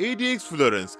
ADX Florence.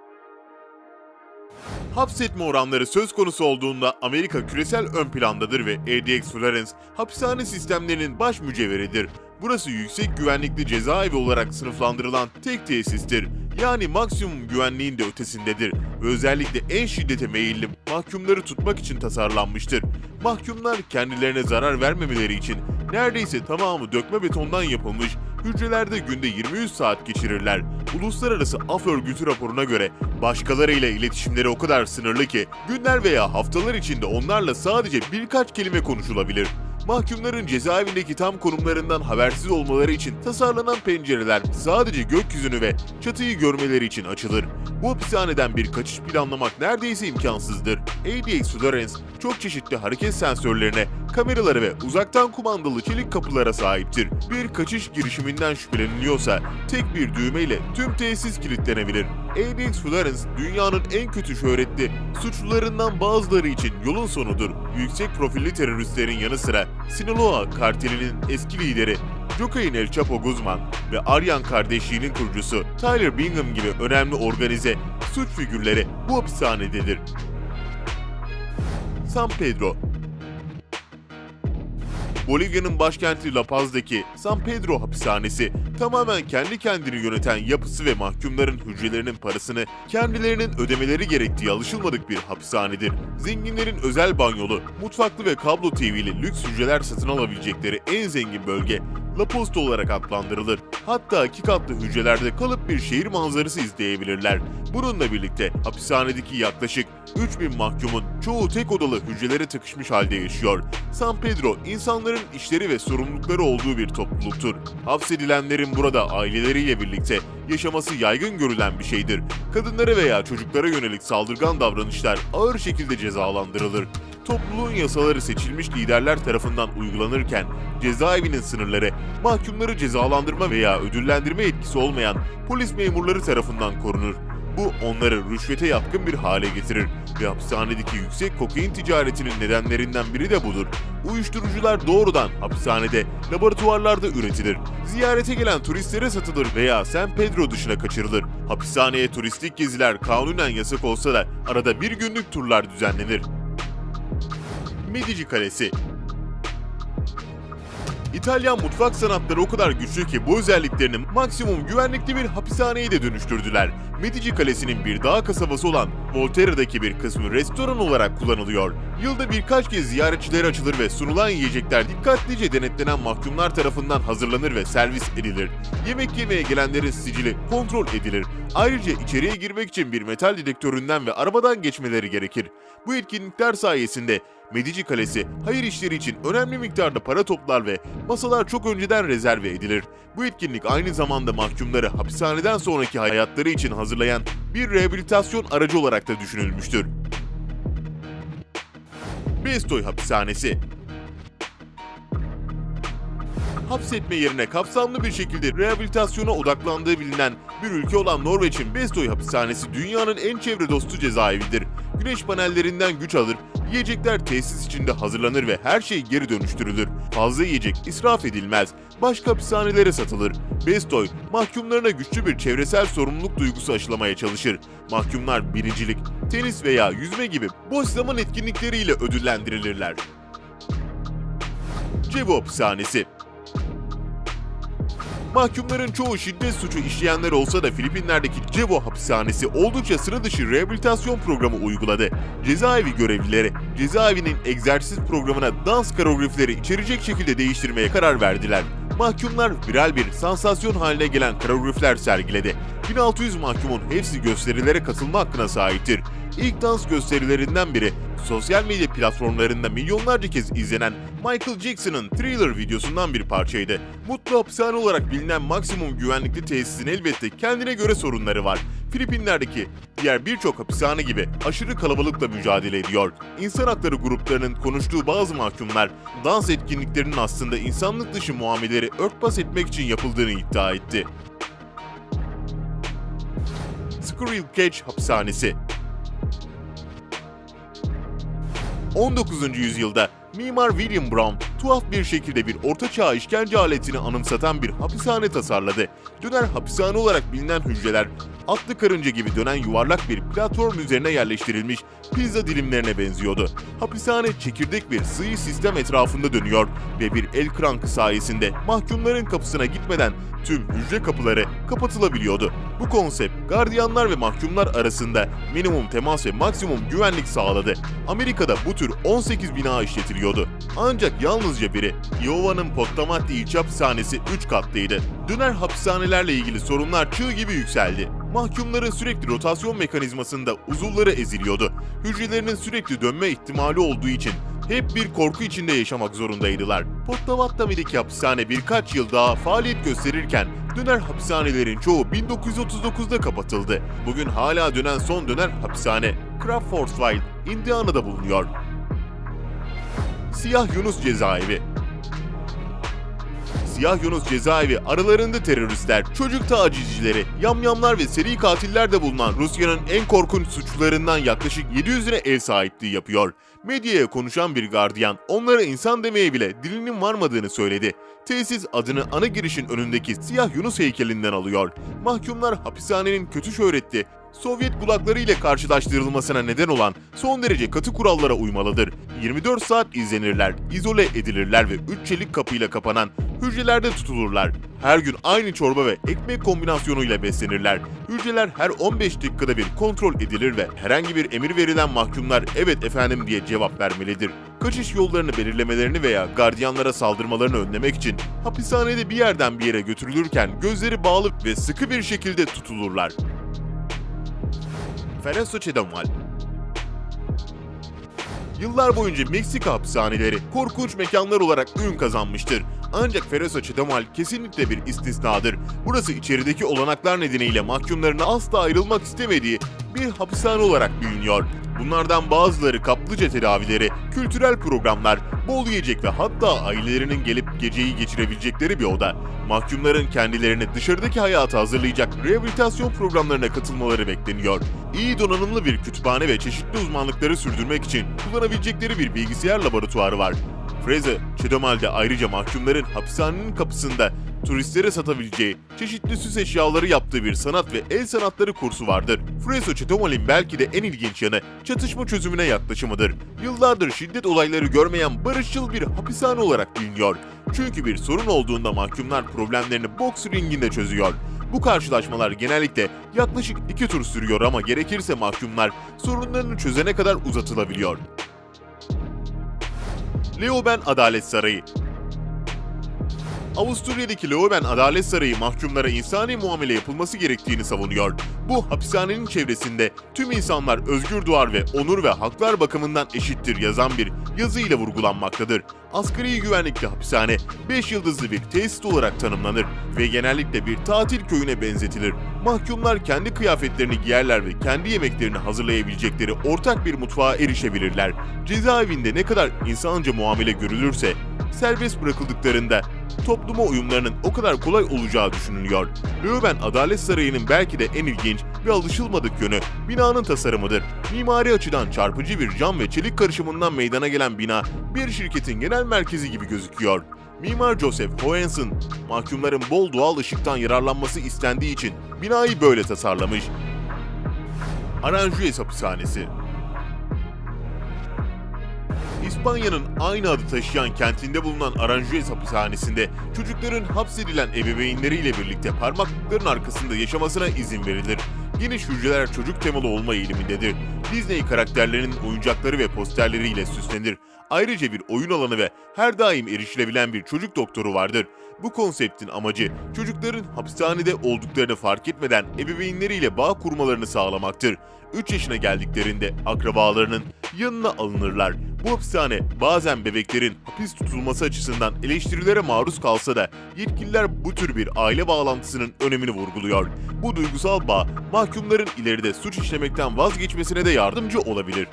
Hapsetme oranları söz konusu olduğunda Amerika küresel ön plandadır ve ADX Florence hapishane sistemlerinin baş mücevheridir. Burası yüksek güvenlikli cezaevi olarak sınıflandırılan tek tesistir. Yani maksimum güvenliğin de ötesindedir ve özellikle en şiddete meyilli mahkumları tutmak için tasarlanmıştır. Mahkumlar kendilerine zarar vermemeleri için neredeyse tamamı dökme betondan yapılmış hücrelerde günde 23 saat geçirirler. Uluslararası Af Örgütü raporuna göre başkalarıyla iletişimleri o kadar sınırlı ki günler veya haftalar içinde onlarla sadece birkaç kelime konuşulabilir. Mahkumların cezaevindeki tam konumlarından habersiz olmaları için tasarlanan pencereler sadece gökyüzünü ve çatıyı görmeleri için açılır. Bu hapishaneden bir kaçış planlamak neredeyse imkansızdır. ADX Florence çok çeşitli hareket sensörlerine, kameraları ve uzaktan kumandalı çelik kapılara sahiptir. Bir kaçış girişiminden şüpheleniliyorsa tek bir düğmeyle tüm tesis kilitlenebilir. ADX Florence dünyanın en kötü şöhretli suçlularından bazıları için yolun sonudur. Yüksek profilli teröristlerin yanı sıra Sinaloa kartelinin eski lideri Joaquin El Chapo Guzman ve Aryan kardeşliğinin kurucusu Tyler Bingham gibi önemli organize suç figürleri bu hapishanededir. San Pedro Bolivya'nın başkenti La Paz'daki San Pedro hapishanesi tamamen kendi kendini yöneten yapısı ve mahkumların hücrelerinin parasını kendilerinin ödemeleri gerektiği alışılmadık bir hapishanedir. Zenginlerin özel banyolu, mutfaklı ve kablo TV'li lüks hücreler satın alabilecekleri en zengin bölge La Posta olarak adlandırılır. Hatta iki katlı hücrelerde kalıp bir şehir manzarası izleyebilirler. Bununla birlikte hapishanedeki yaklaşık 3000 mahkumun çoğu tek odalı hücrelere tıkışmış halde yaşıyor. San Pedro insanların işleri ve sorumlulukları olduğu bir topluluktur. Hapsedilenlerin burada aileleriyle birlikte yaşaması yaygın görülen bir şeydir. Kadınlara veya çocuklara yönelik saldırgan davranışlar ağır şekilde cezalandırılır. Topluluğun yasaları seçilmiş liderler tarafından uygulanırken cezaevinin sınırları mahkumları cezalandırma veya ödüllendirme etkisi olmayan polis memurları tarafından korunur. Bu onları rüşvete yatkın bir hale getirir ve hapishanedeki yüksek kokain ticaretinin nedenlerinden biri de budur. Uyuşturucular doğrudan hapishanede, laboratuvarlarda üretilir. Ziyarete gelen turistlere satılır veya San Pedro dışına kaçırılır. Hapishaneye turistik geziler kanunen yasak olsa da arada bir günlük turlar düzenlenir. Medici Kalesi İtalyan mutfak sanatları o kadar güçlü ki bu özelliklerini maksimum güvenlikli bir hapishaneye de dönüştürdüler. Medici Kalesi'nin bir dağ kasabası olan Volterra'daki bir kısmı restoran olarak kullanılıyor. Yılda birkaç kez ziyaretçilere açılır ve sunulan yiyecekler dikkatlice denetlenen mahkumlar tarafından hazırlanır ve servis edilir. Yemek yemeye gelenlerin sicili kontrol edilir. Ayrıca içeriye girmek için bir metal dedektöründen ve arabadan geçmeleri gerekir. Bu etkinlikler sayesinde Medici Kalesi hayır işleri için önemli miktarda para toplar ve masalar çok önceden rezerve edilir. Bu etkinlik aynı zamanda mahkumları hapishaneden sonraki hayatları için hazırlayan bir rehabilitasyon aracı olarak da düşünülmüştür. Bestoy Hapishanesi hapsetme yerine kapsamlı bir şekilde rehabilitasyona odaklandığı bilinen bir ülke olan Norveç'in Bestoy hapishanesi dünyanın en çevre dostu cezaevidir. Güneş panellerinden güç alır, yiyecekler tesis içinde hazırlanır ve her şey geri dönüştürülür. Fazla yiyecek israf edilmez, başka hapishanelere satılır. Bestoy, mahkumlarına güçlü bir çevresel sorumluluk duygusu aşılamaya çalışır. Mahkumlar binicilik, tenis veya yüzme gibi boş zaman etkinlikleriyle ödüllendirilirler. Cevo Hapishanesi Mahkumların çoğu şiddet suçu işleyenler olsa da Filipinler'deki Cevo hapishanesi oldukça sıra dışı rehabilitasyon programı uyguladı. Cezaevi görevlileri, cezaevinin egzersiz programına dans koreografileri içerecek şekilde değiştirmeye karar verdiler. Mahkumlar viral bir sansasyon haline gelen koreografiler sergiledi. 1600 mahkumun hepsi gösterilere katılma hakkına sahiptir. İlk dans gösterilerinden biri sosyal medya platformlarında milyonlarca kez izlenen Michael Jackson'ın Thriller videosundan bir parçaydı. Mutlu hapishane olarak bilinen maksimum güvenlikli tesisin elbette kendine göre sorunları var. Filipinler'deki diğer birçok hapishane gibi aşırı kalabalıkla mücadele ediyor. İnsan hakları gruplarının konuştuğu bazı mahkumlar dans etkinliklerinin aslında insanlık dışı muameleleri örtbas etmek için yapıldığını iddia etti. Squirrel Cage Hapishanesi 19. yüzyılda mimar William Brown tuhaf bir şekilde bir ortaçağ işkence aletini anımsatan bir hapishane tasarladı. Döner hapishane olarak bilinen hücreler atlı karınca gibi dönen yuvarlak bir platform üzerine yerleştirilmiş pizza dilimlerine benziyordu. Hapishane çekirdek bir sığ sistem etrafında dönüyor ve bir el krankı sayesinde mahkumların kapısına gitmeden tüm hücre kapıları kapatılabiliyordu. Bu konsept gardiyanlar ve mahkumlar arasında minimum temas ve maksimum güvenlik sağladı. Amerika'da bu tür 18 bina işletiliyordu. Ancak yalnızca biri Iowa'nın Pottamatli ilçe hapishanesi 3 katlıydı. Döner hapishanelerle ilgili sorunlar çığ gibi yükseldi. Mahkumların sürekli rotasyon mekanizmasında uzuvları eziliyordu. Hücrelerinin sürekli dönme ihtimali olduğu için hep bir korku içinde yaşamak zorundaydılar. Pottavat'ta'daki hapishane birkaç yıl daha faaliyet gösterirken döner hapishanelerin çoğu 1939'da kapatıldı. Bugün hala dönen son döner hapishane Crawfordsville, Indiana'da bulunuyor. Siyah Yunus Cezaevi Siyah Yunus cezaevi aralarında teröristler, çocuk tacizcileri, yamyamlar ve seri katiller de bulunan Rusya'nın en korkunç suçlularından yaklaşık 700'üne ev sahipliği yapıyor. Medyaya konuşan bir gardiyan onlara insan demeye bile dilinin varmadığını söyledi. Tesis adını ana girişin önündeki Siyah Yunus heykelinden alıyor. Mahkumlar hapishanenin kötü şöhretli Sovyet kulakları ile karşılaştırılmasına neden olan son derece katı kurallara uymalıdır. 24 saat izlenirler, izole edilirler ve 3 çelik kapıyla kapanan hücrelerde tutulurlar. Her gün aynı çorba ve ekmek kombinasyonuyla beslenirler. Hücreler her 15 dakikada bir kontrol edilir ve herhangi bir emir verilen mahkumlar evet efendim diye cevap vermelidir. Kaçış yollarını belirlemelerini veya gardiyanlara saldırmalarını önlemek için hapishanede bir yerden bir yere götürülürken gözleri bağlı ve sıkı bir şekilde tutulurlar. Fereso Çedomal Yıllar boyunca Meksika hapishaneleri korkunç mekanlar olarak ün kazanmıştır. Ancak Fereso Çedomal kesinlikle bir istisnadır. Burası içerideki olanaklar nedeniyle mahkumların asla ayrılmak istemediği bir hapishane olarak biliniyor. Bunlardan bazıları kaplıca tedavileri, kültürel programlar, bol yiyecek ve hatta ailelerinin gelip geceyi geçirebilecekleri bir oda. Mahkumların kendilerini dışarıdaki hayata hazırlayacak rehabilitasyon programlarına katılmaları bekleniyor. İyi donanımlı bir kütüphane ve çeşitli uzmanlıkları sürdürmek için kullanabilecekleri bir bilgisayar laboratuvarı var. Fraser, Çedomal'de ayrıca mahkumların hapishanenin kapısında turistlere satabileceği çeşitli süs eşyaları yaptığı bir sanat ve el sanatları kursu vardır. Freso Çedomal'in belki de en ilginç yanı çatışma çözümüne yaklaşımıdır. Yıllardır şiddet olayları görmeyen barışçıl bir hapishane olarak biliniyor. Çünkü bir sorun olduğunda mahkumlar problemlerini boks ringinde çözüyor. Bu karşılaşmalar genellikle yaklaşık iki tur sürüyor ama gerekirse mahkumlar sorunlarını çözene kadar uzatılabiliyor. Leoben Adalet Sarayı Avusturya'daki Leoben Adalet Sarayı mahkumlara insani muamele yapılması gerektiğini savunuyor. Bu hapishanenin çevresinde tüm insanlar özgür duvar ve onur ve haklar bakımından eşittir yazan bir yazı ile vurgulanmaktadır. Asgari güvenlikli hapishane 5 yıldızlı bir tesis olarak tanımlanır ve genellikle bir tatil köyüne benzetilir. Mahkumlar kendi kıyafetlerini giyerler ve kendi yemeklerini hazırlayabilecekleri ortak bir mutfağa erişebilirler. Cezaevinde ne kadar insanca muamele görülürse serbest bırakıldıklarında topluma uyumlarının o kadar kolay olacağı düşünülüyor. Löwen Adalet Sarayı'nın belki de en ilginç ve alışılmadık yönü binanın tasarımıdır. Mimari açıdan çarpıcı bir cam ve çelik karışımından meydana gelen bina bir şirketin genel merkezi gibi gözüküyor. Mimar Joseph Hohenson, mahkumların bol doğal ışıktan yararlanması istendiği için binayı böyle tasarlamış. Aranjuez Hapishanesi İspanya'nın aynı adı taşıyan kentinde bulunan Aranjuez hapishanesinde çocukların hapsedilen ebeveynleriyle birlikte parmaklıkların arkasında yaşamasına izin verilir. Geniş hücreler çocuk temalı olma eğilimindedir. Disney karakterlerinin oyuncakları ve posterleriyle süslenir. Ayrıca bir oyun alanı ve her daim erişilebilen bir çocuk doktoru vardır. Bu konseptin amacı çocukların hapishanede olduklarını fark etmeden ebeveynleriyle bağ kurmalarını sağlamaktır. 3 yaşına geldiklerinde akrabalarının yanına alınırlar. Bu hapishane bazen bebeklerin hapis tutulması açısından eleştirilere maruz kalsa da yetkililer bu tür bir aile bağlantısının önemini vurguluyor. Bu duygusal bağ mahkumların ileride suç işlemekten vazgeçmesine de yardımcı olabilir.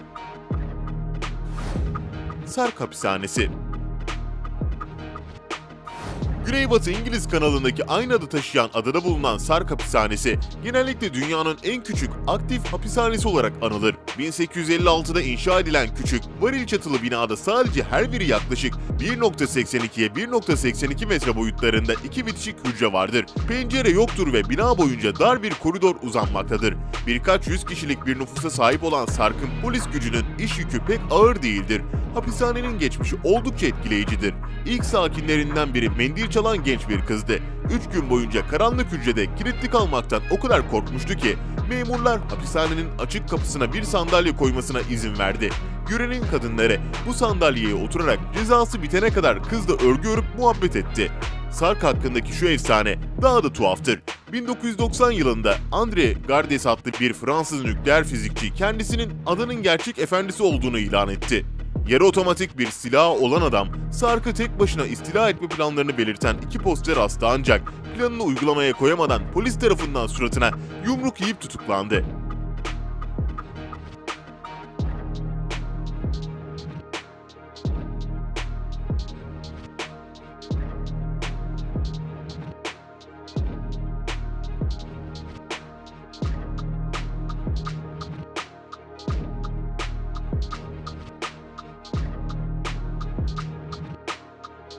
Sark Hapishanesi Güneybatı İngiliz kanalındaki aynı adı taşıyan adada bulunan Sark hapishanesi genellikle dünyanın en küçük aktif hapishanesi olarak anılır. 1856'da inşa edilen küçük varil çatılı binada sadece her biri yaklaşık 1.82'ye 1.82 metre boyutlarında iki bitişik hücre vardır. Pencere yoktur ve bina boyunca dar bir koridor uzanmaktadır. Birkaç yüz kişilik bir nüfusa sahip olan Sark'ın polis gücünün iş yükü pek ağır değildir. Hapishanenin geçmişi oldukça etkileyicidir. İlk sakinlerinden biri mendil çalan genç bir kızdı. Üç gün boyunca karanlık hücrede kilitli kalmaktan o kadar korkmuştu ki memurlar hapishanenin açık kapısına bir sandalye koymasına izin verdi. Görenin kadınları bu sandalyeye oturarak cezası bitene kadar kızla örgü örüp muhabbet etti. Sark hakkındaki şu efsane daha da tuhaftır. 1990 yılında André Gardes adlı bir Fransız nükleer fizikçi kendisinin adanın gerçek efendisi olduğunu ilan etti. Yarı otomatik bir silahı olan adam, Sark'ı tek başına istila etme planlarını belirten iki poster astı ancak planını uygulamaya koyamadan polis tarafından suratına yumruk yiyip tutuklandı.